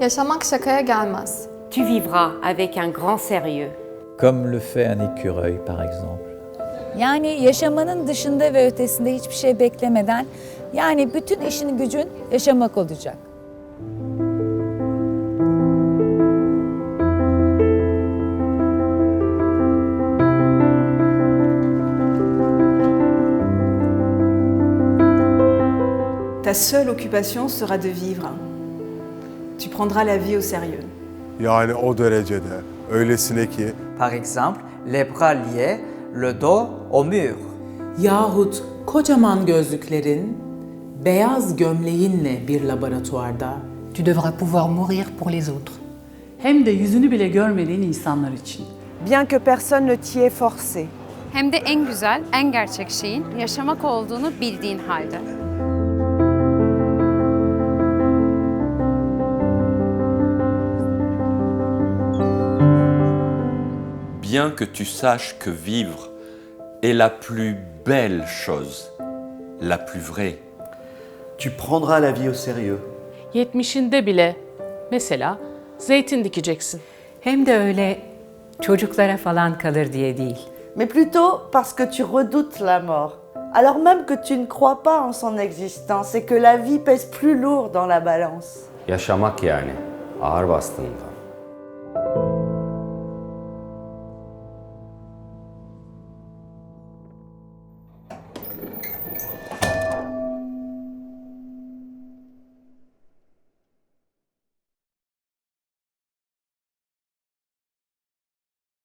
Yaşamak şakaya gelmez. Tu vivras avec un grand sérieux. Comme le fait un écureuil par exemple. Yani yaşamanın dışında ve ötesinde hiçbir şey beklemeden yani bütün işin gücün yaşamak olacak. Ta seule occupation sera de vivre. Tu prendras la vie au sérieux. Yani o derecede, öylesine ki Par exemple, les bras liés, le dos au mur. Yahut kocaman gözlüklerin, beyaz gömleğinle bir laboratuvarda Tu devras pouvoir mourir pour les autres. Hem de yüzünü bile görmediğin insanlar için. Bien que personne ne t'y ait forcé. Hem de en güzel, en gerçek şeyin yaşamak olduğunu bildiğin halde. Bien que tu saches que vivre est la plus belle chose, la plus vraie. Tu prendras la vie au sérieux. 70'inde bile mesela zeytin dikeceksin. Hem de öyle çocuklara falan kalır diye değil. Mais plutôt parce que tu redoutes la mort. Alors même que tu ne crois pas en son existence et que la vie pèse plus lourd dans la balance. Yaşamak yani. Ağır bastığında.